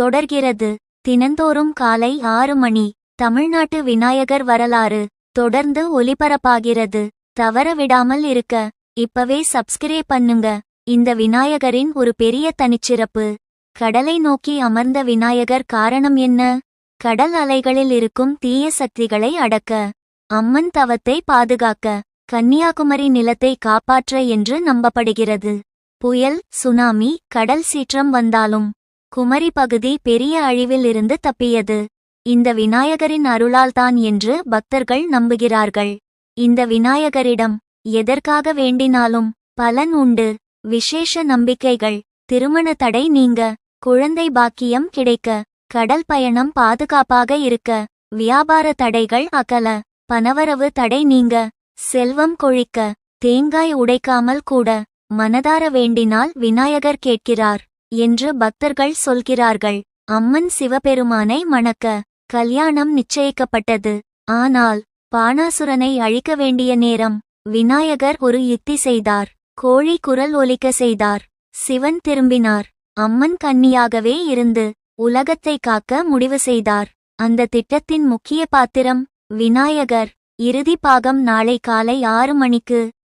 தொடர்கிறது. தினந்தோறும் காலை ஆறு மணி தமிழ்நாட்டு விநாயகர் வரலாறு தொடர்ந்து ஒலிபரப்பாகிறது. தவற விடாமல் இருக்க இப்பவே சப்ஸ்கிரைப் பண்ணுங்க. இந்த விநாயகரின் ஒரு பெரிய தனிச்சிறப்பு. கடலை நோக்கி அமர்ந்த விநாயகர் காரணம் என்ன? கடல் அலைகளில் இருக்கும் தீய சக்திகளை அடக்க அம்மன் தவத்தை பாதுகாக்க கன்னியாகுமரி நிலத்தை காப்பாற்ற என்று நம்பப்படுகிறது. புயல் சுனாமி கடல் சீற்றம் வந்தாலும் குமரி பகுதி பெரிய அழிவில் இருந்து தப்பியது. இந்த விநாயகரின் அருளால்தான் என்று பக்தர்கள் நம்புகிறார்கள். இந்த விநாயகரிடம் எதற்காக வேண்டினாலும் பலன் உண்டு. விசேஷ நம்பிக்கைகள் திருமண தடை நீங்க குழந்தை பாக்கியம் கிடைக்க கடல் பயணம் பாதுகாப்பாக இருக்க வியாபார தடைகள் அகல பணவரவு தடை நீங்க செல்வம் கொழிக்க தேங்காய் உடைக்காமல் கூட மனதார வேண்டினால் விநாயகர் கேட்கிறார். என்று பக்தர்கள் சொல்கிறார்கள். அம்மன் சிவபெருமானை மணக்க கல்யாணம் நிச்சயிக்கப்பட்டது. ஆனால் பாணாசுரனை அழிக்க வேண்டிய நேரம் விநாயகர் ஒரு யுக்தி செய்தார். கோழி குரல் ஒலிக்க செய்தார். சிவன் திரும்பினார். அம்மன் கன்னியாகவே இருந்து உலகத்தை காக்க முடிவு செய்தார். அந்த திட்டத்தின் முக்கிய பாத்திரம் விநாயகர். இறுதி பாகம் நாளை காலை ஆறு மணிக்கு